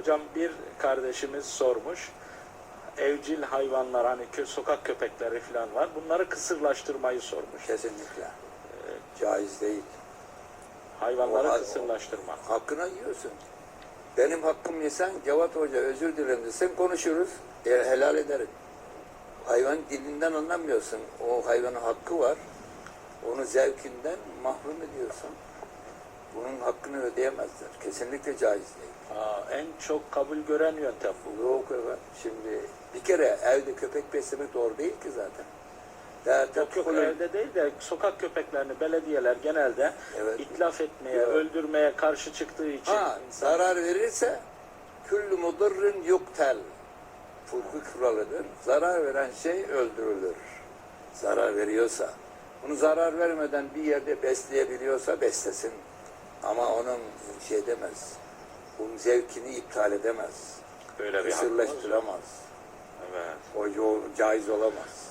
Hocam bir kardeşimiz sormuş. Evcil hayvanlar hani kö- sokak köpekleri falan var. Bunları kısırlaştırmayı sormuş. Kesinlikle. Caiz değil. Hayvanları O- o- kısırlaştırmak. Hakkına yiyorsun. Benim hakkım yesen Cevat Hoca özür dilerim desen konuşuruz. E, helal ederim. Hayvan dilinden anlamıyorsun. O hayvanın hakkı var. Onu zevkinden mahrum ediyorsun. Bunun hakkını ödeyemezler. Kesinlikle caiz değil. Aa, en çok kabul gören yöntem bu. Yok evet. Şimdi bir kere evde köpek beslemek doğru değil ki zaten. Yok yok evde değil de sokak köpeklerini belediyeler genelde Evet. itlaf etmeye, Evet. öldürmeye karşı çıktığı için Ha, insan- zarar verirse küllü mudırrın yuktel. Fıkıh kuralıdır. Zarar veren şey öldürülür. Zarar veriyorsa. Bunu zarar vermeden bir yerde besleyebiliyorsa beslesin. Ama onun şey demez. Bunun zevkini iptal edemez. böyle bir. Kısırlaştıramaz. Evet. O caiz olamaz.